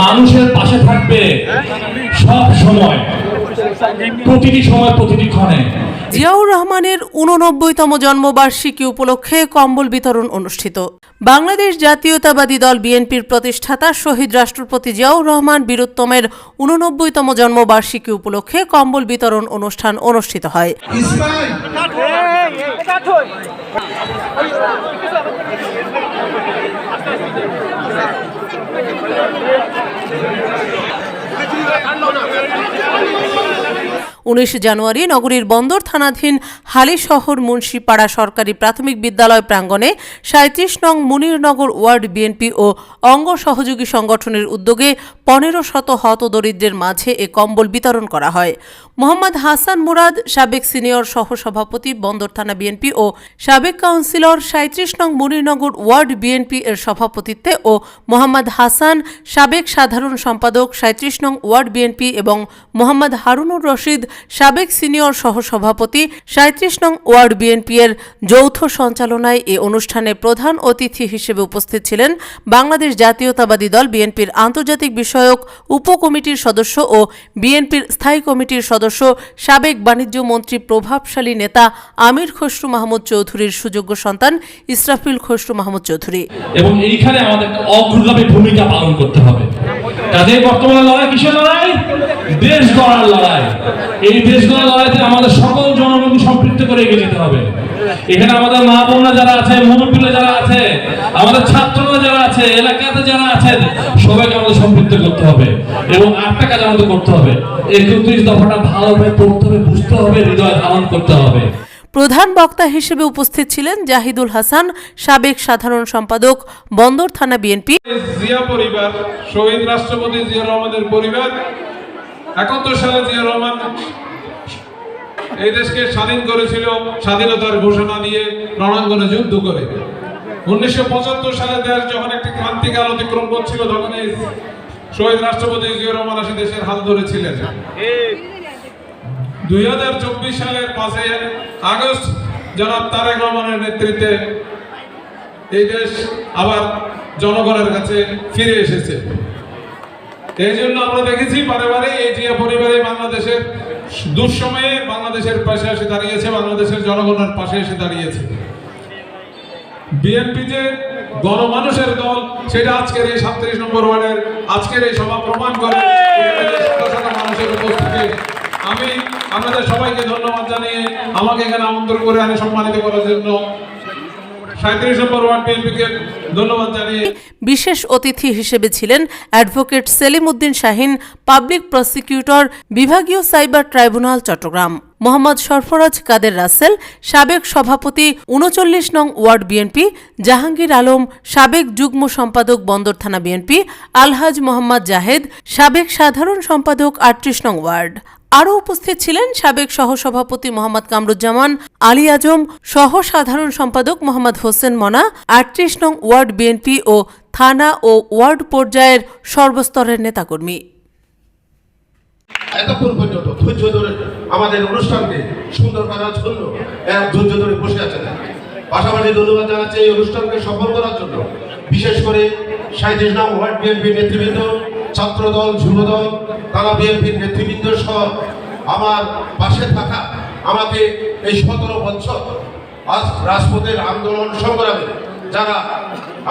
মানুষের পাশে থাকবে সব সময় প্রতিটি সময় প্রতিটি ক্ষণে জিয়াউর রহমানের উননব্বইতম জন্মবার্ষিকী উপলক্ষে কম্বল বিতরণ অনুষ্ঠিত বাংলাদেশ জাতীয়তাবাদী দল বিএনপির প্রতিষ্ঠাতা শহীদ রাষ্ট্রপতি জিয়াউর রহমান বীরোত্তমের উননব্বইতম জন্মবার্ষিকী উপলক্ষে কম্বল বিতরণ অনুষ্ঠান অনুষ্ঠিত হয় ইসমাইল উনিশ জানুয়ারি নগরীর বন্দর থানাধীন হালিশহর মুন্সিপাড়া সরকারি প্রাথমিক বিদ্যালয় প্রাঙ্গণে সাঁত্রিশ নং মুনিরনগর ওয়ার্ড বিএনপি ও অঙ্গ সহযোগী সংগঠনের উদ্যোগে পনেরো শত হতদরিদ্রের মাঝে এ কম্বল বিতরণ করা হয়। মোহাম্মদ হাসান মুরাদ, সাবেক সিনিয়র সহসভাপতি, বন্দর থানা বিএনপি ও সাবেক কাউন্সিলর সাঁত্রিশ নং মুনিরনগর ওয়ার্ড বিএনপি এর সভাপতিত্বে ও মোহাম্মদ হাসান, সাবেক সাধারণ সম্পাদক সাঁত্রিশ নং ওয়ার্ড বিএনপি এবং মোহাম্মদ হারুনুর রশিদ সাবেক সিনিয়র সহসভাপতি সাঁত্রিশ নং ওয়ার্ড বিএনপি এর যৌথ সঞ্চালনায় এ অনুষ্ঠানে প্রধান অতিথি হিসেবে উপস্থিত ছিলেন বাংলাদেশ জাতীয়তাবাদী দল বিএনপির আন্তর্জাতিক বিষয়ক উপকমিটির সদস্য ও বিএনপির স্থায়ী কমিটির সদস্য সাবেক বাণিজ্য মন্ত্রী প্রভাবশালী নেতা আমির খসরু মাহমুদ চৌধুরীর সুযোগ্য সন্তান ইসরাফিল খসরু মাহমুদ চৌধুরী। এবং এইখানে আমাদের অগ্রগামী ভূমিকা পালন করতে হবে। কাজে বর্তমানে লড়াই, কিসের লড়াই? দেশ গড়ার লড়াই। এই দেশ গড়ার লড়াইতে আমাদের সকল জনগণকে সম্পৃক্ত করে এগিয়ে যেতে হবে। এখানে আমাদের মা বোনরা যারা আছে মুরব্বীরা যারা আছে আমাদের ছাত্ররা যারা আছে এলাকাতে যারা আছেন সবাইকে আমাদের সম্পৃক্ত করতে হবে এবং আটটা কাজ আমাদের করতে হবে। একত্রিশ দফাটা ভালোভাবে পড়তে হবে বুঝতে হবে হৃদয় ধারণ করতে হবে। প্রধান বক্তা হিসেবে উপস্থিত ছিলেন জাহিদুল হাসান সাবেক সাধারণ সম্পাদক বন্দর থানা বিএনপি। জিয়া পরিবার শহীদ রাষ্ট্রপতি জিয়া রহমানের পরিবার একাত্তর সালে জিয়া রহমান এই দেশকে স্বাধীন করেছিল স্বাধীনতার ঘোষণা দিয়ে রণাঙ্গনে যুদ্ধ করে। উনিশশো পঁচাত্তর সালে দেশ যখন একটি ক্রান্তিকাল অতিক্রম করছিল তখন এই শহীদ রাষ্ট্রপতি জিয়া রহমান আসি দেশের হাল ধরেছিলেন। দুই হাজার চব্বিশ সালের পাঁচই আগস্ট জনাব তারেক রহমানের নেতৃত্বে এই দেশ আবার জনগণের কাছে ফিরে এসেছে। এই জন্য আমরা দেখেছি বারে বারে পরিবারে বাংলাদেশের দুঃসময়ে বাংলাদেশের পাশে এসে দাঁড়িয়েছে, বাংলাদেশের জনগণের পাশে এসে দাঁড়িয়েছে। বিএনপি যে গণমানুষের দল, সেটা আজকের এই সাতত্রিশ নম্বর ওয়ার্ডের, আজকের এই সভা প্রমাণ করে মানুষের উপস্থিতি। আমি আপনাদের সবাইকে ধন্যবাদ জানিয়ে আমাকে এখানে আমন্ত্রণ করে আনে সম্মানিত করার জন্য বিশেষ অতিথি হিসেবে ছিলেন advocate Selim Uddin Shahin, public prosecutor, বিভাগীয় সাইবার ট্রাইব্যুনাল, চট্টগ্রাম। মোহাম্মদ সরফরাজ কাদের রাসেল, সাবেক সভাপতি, উনচল্লিশ নং ওয়ার্ড বিএনপি, জাহাঙ্গীর আলম, সাবেক যুগ্ম সম্পাদক, বন্দর থানা বিএনপি, আলহাজ মোহাম্মদ জাহেদ, সাবেক সাধারণ সম্পাদক, আটত্রিশ নং ওয়ার্ড। আরও উপস্থিত ছিলেন সাবেক সহসভাপতি মোহাম্মদ কামরুজ্জামান, আলী আজম সহ সাধারণ সম্পাদক মোহাম্মদ হোসেন মনা, আটত্রিশ নং ওয়ার্ড বিএনপি ও থানা ও ওয়ার্ড পর্যায়ের সর্বস্তরের নেতাকর্মী। এতক্ষণ পর্যন্ত ধৈর্য ধরে আমাদের অনুষ্ঠানকে সুন্দর করার জন্য ধৈর্য ধরে বসে আছেন পাশাপাশি ধন্যবাদ জানাচ্ছি এই অনুষ্ঠানকে সফল করার জন্য। বিশেষ করে সাঁত্রিশ নাম ওয়ার্ড বিএনপির নেতৃবৃন্দ ছাত্রদল, যুবদল, তারা বিএনপির নেতৃবৃন্দ সহ আমার পাশে থাকা আমাকে এই সতেরো বছর আজ রাজপথের আন্দোলন সংগ্রামে যারা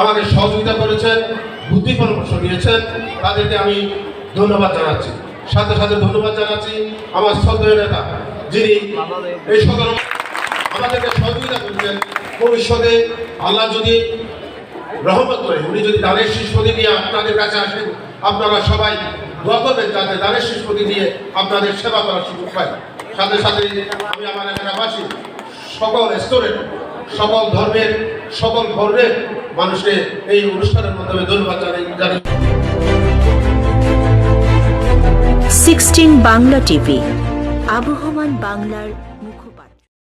আমাকে সহযোগিতা করেছেন, বুদ্ধি পরামর্শ নিয়েছেন তাদেরকে আমি ধন্যবাদ জানাচ্ছি। সাথে সাথে ধন্যবাদ জানাচ্ছি আমার শ্রদ্ধেয় নেতা, যিনি এই সতেরো আমাদেরকে সহযোগিতা করছেন। ভবিষ্যতে আল্লাহ যদি রহমত করে। উনি যদি দানের শিষ্পতি নিয়ে আপনাদের কাছে আসেন, আপনারা সবাই দোয়া করবেন যাতে দানের শিষ্পতি নিয়ে আপনাদের সেবা করার সুযোগ পাই সাথে সাথে আমি আমার এলাকাবাসী, সকল স্তরের, সকল ধর্মের, সকল বর্ণের মানুষকে এই অনুষ্ঠানের মাধ্যমে ধন্যবাদ জানাই। সিক্সটিন বাংলা টিভি, আবহমান বাংলার